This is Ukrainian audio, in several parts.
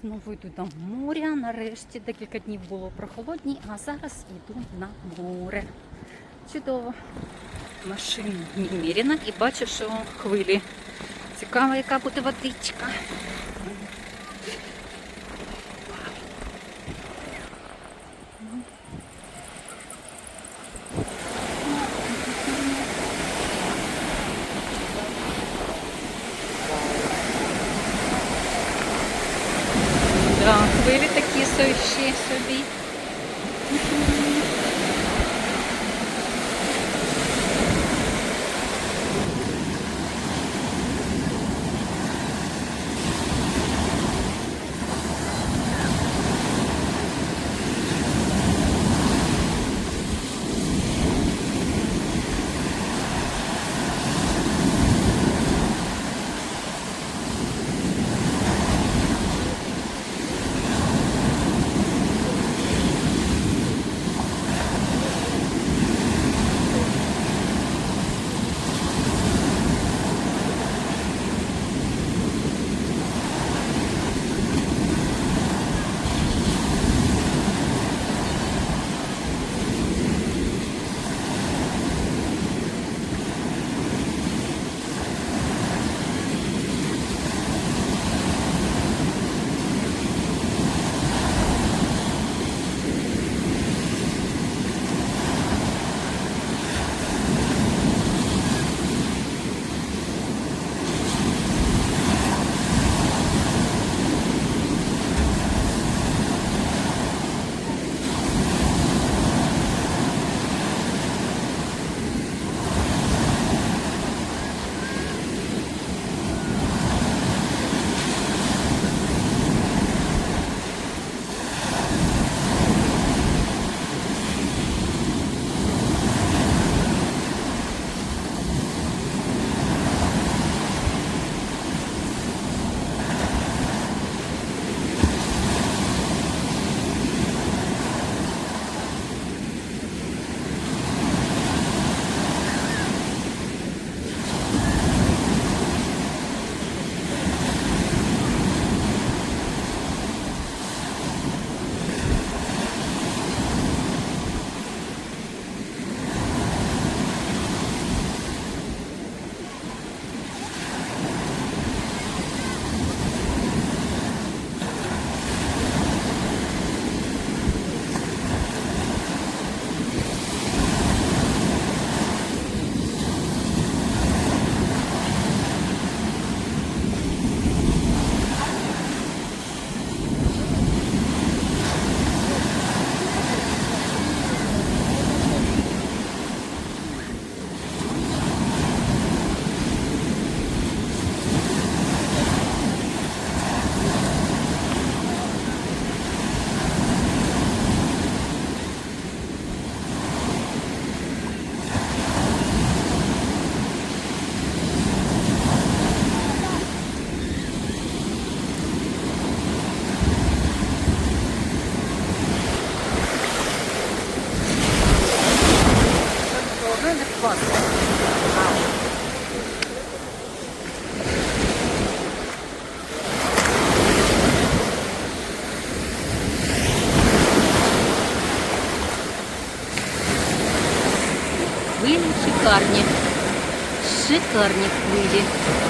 Знову йду до моря. Нарешті декілька днів було прохолодні, а зараз йду на море. Чудово. Машин міряна і бачу, що хвилі. Цікаво, яка буде водичка. Шикарні хвилі.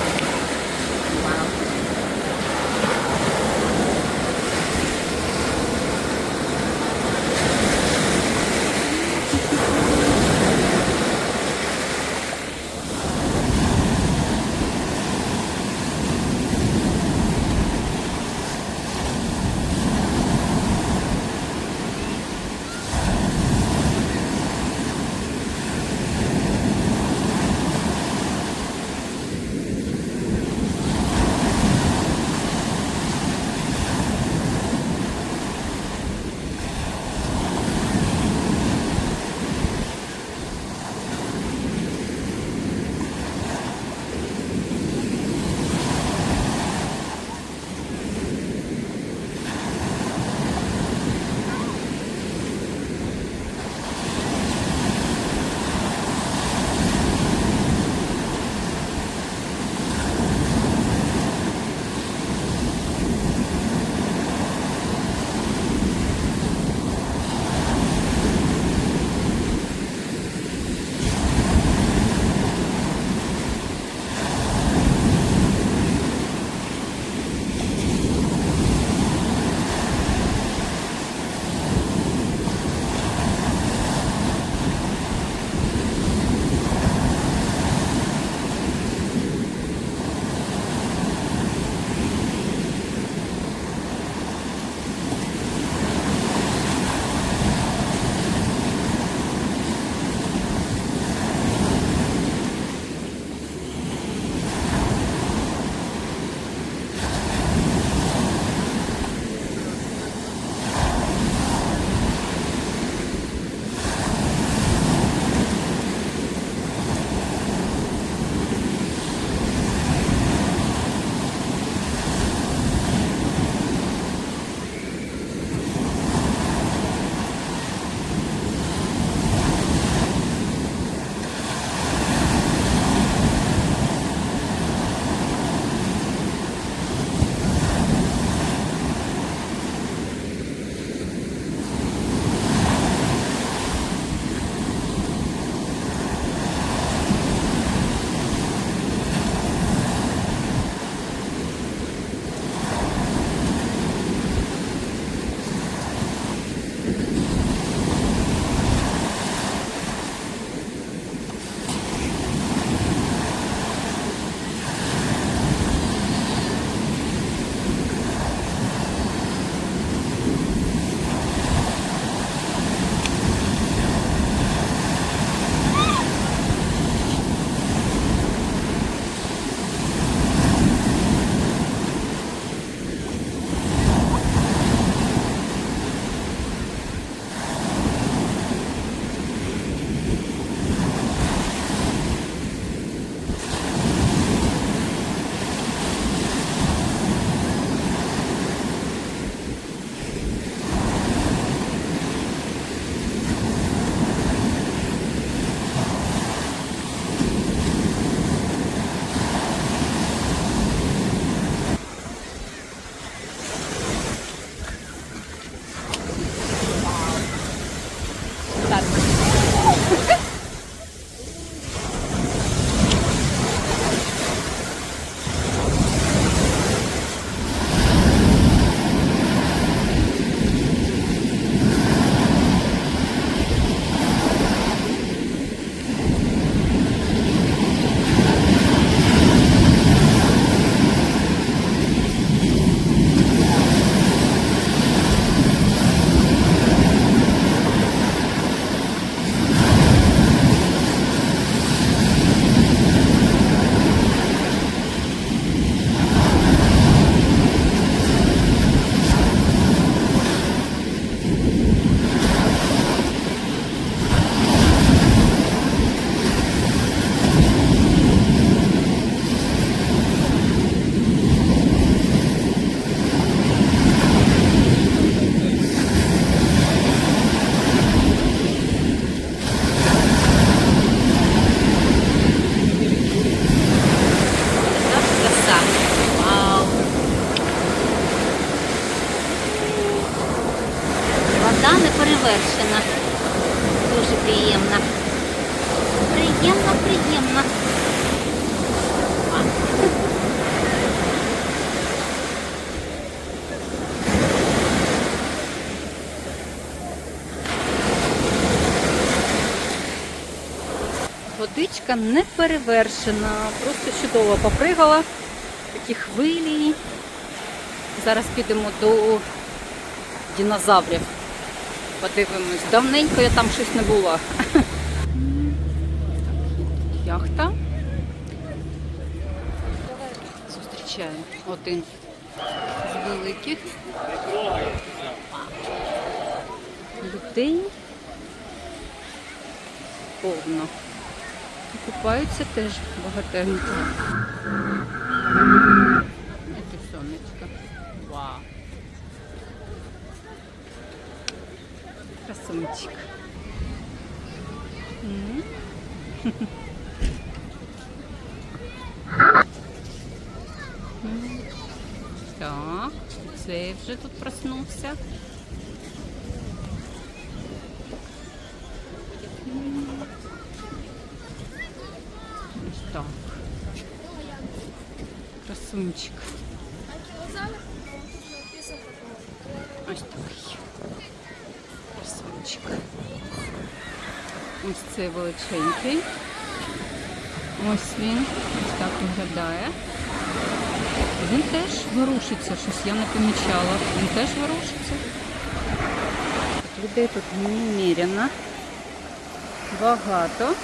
Перевершена. Дуже приємно. Приємно, приємно. Водичка не перевершена, просто чудово попригала. Такі хвилі. Зараз підемо до динозаврів. Подивимось. Давненько я там щось не була. Яхта. Зустрічає один з великих. Людей повно. І Купаються теж багатенько. Вау. Красунчик. Так, цей вже тут проснувся. Так. Красунчик. Величенький. Ось він. Ось так виглядає. Він теж ворушиться, щось я не помічала. Він теж ворушиться. Людей тут немерено. Багато.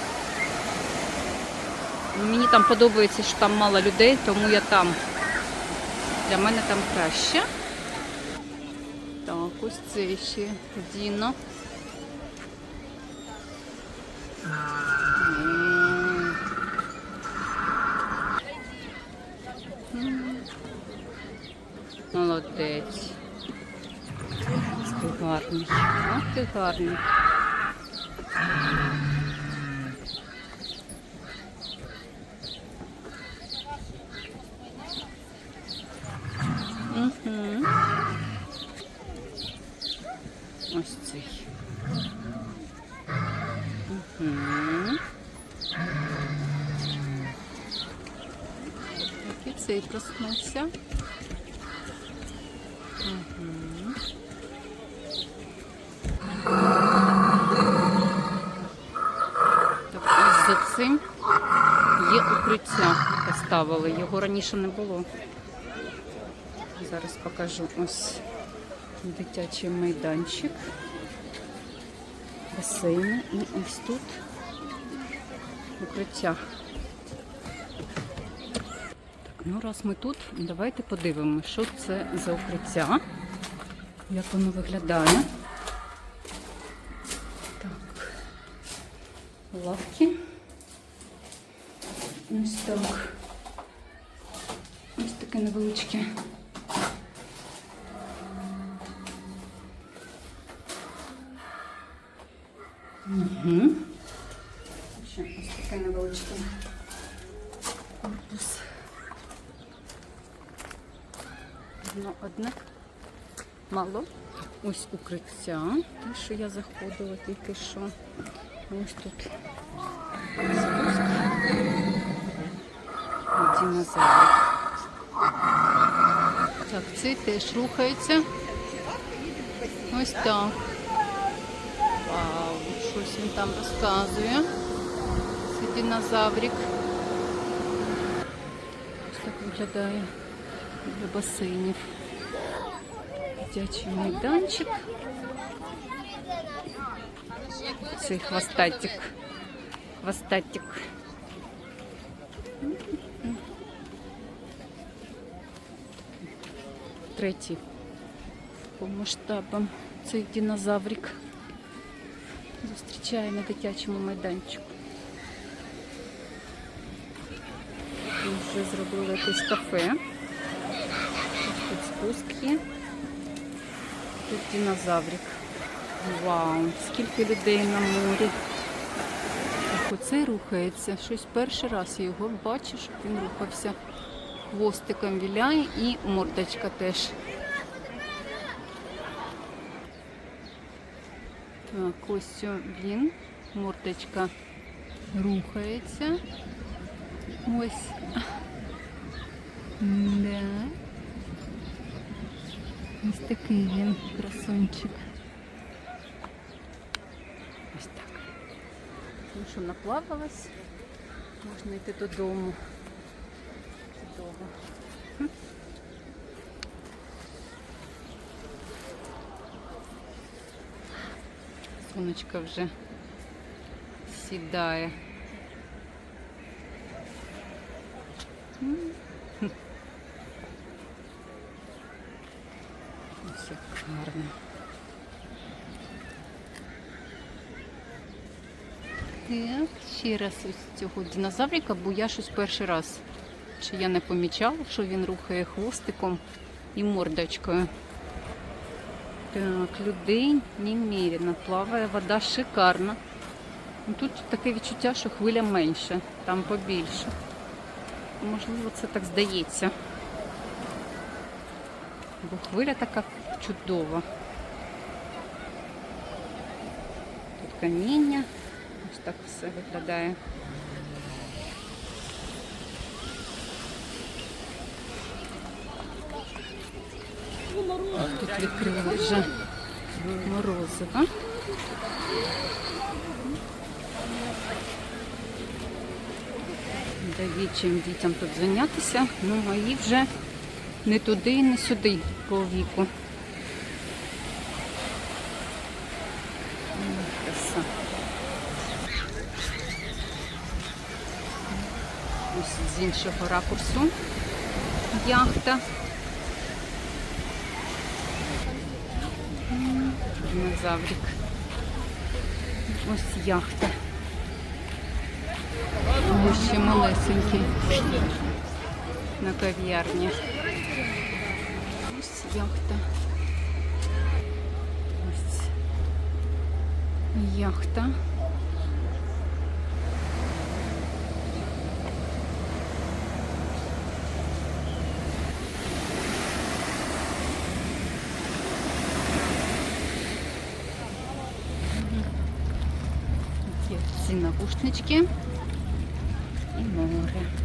Мені там подобається, що там мало людей, тому я там. Для мене там краще. Так, ось це ще Діно. Молодець. Гарний. Ах, ти гарний. Угу. Ось цей. Угу. Цей проснувся. Так, ось за цим є укриття. Поставили. Його раніше не було. Зараз покажу ось дитячий майданчик, басейни і ось тут укриття. Ну раз ми тут, давайте подивимося, що це за укриття, як воно виглядає. Так, лавки. Ось так. Ось таке невеличке. Угу. Ще ось таке невеличке Одно одне. Мало. Ось укриття. Те, що я заходила тільки що. Ось тут спуск. Динозавр. Так, цей теж рухається. Ось так. Вау, щось він там розказує. Це динозаврик. Ось так виглядає для басейнів. Дитячий майданчик. Цей хвостатик. Хвостатик. Третій по масштабам цей динозаврик зустрічає на дитячому майданчику. Тут вже зробили якесь кафе. Тут. Тут динозаврик. Вау, скільки людей на морі. Ох, оцей рухається. Щось перший раз я його бачу, щоб він рухався. Хвостиком віляє і мордочка теж. Так, ось він, мордочка рухається. Ось. Да. Ось такий він, красунчик. Ось так. Ну що, наплавалась, можна йти додому. Чудово. Сонечко вже сідає. М. Хм. Ось як гарно. Так, ще раз ось цього динозаврика, бо я щось перший раз. Чи я не помічала, що він рухає хвостиком і мордочкою. Так, людей немерено. Плаває вода шикарна. Ну, Тут таке відчуття, що хвиля менше, там побільше. Можливо, це так здається. Бо хвиля така чудова. Тут каміння. Так все виглядає. Тут відкрили вже морозиво. Дає чим дітям тут зайнятися, ну а їх вже не туди, не сюди по віку. М, Краса. Ось іншого ракурсу яхта. Динозаврик. Ось яхта. Ось ще малесенький. На кав'ярні. Ось яхта. Ось яхта. Є ці навушнички і море.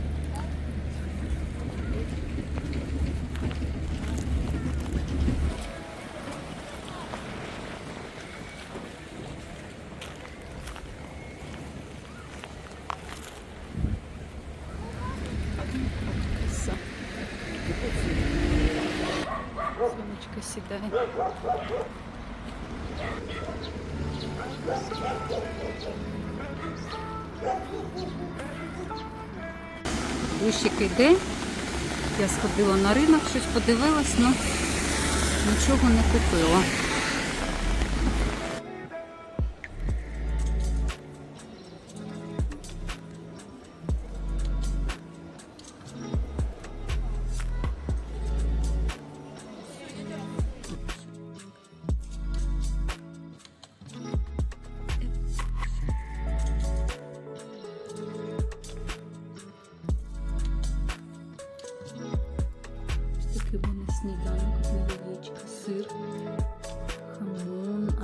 Я сходила на ринок, щось подивилась, але нічого не купила.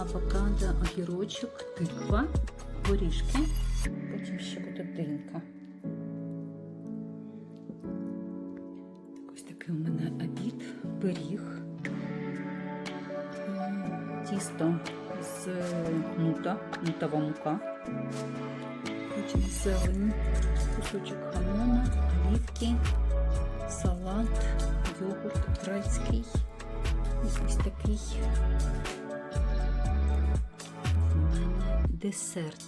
Авокадо, огірочок, тиква, горішки. Потім ще буде динька. Ось такий у мене обід, пиріг, тісто з нута, нутова мука. Потім зелень, кусочок хамона, оливки, салат, йогурт грецький. Ось ось такий десерт.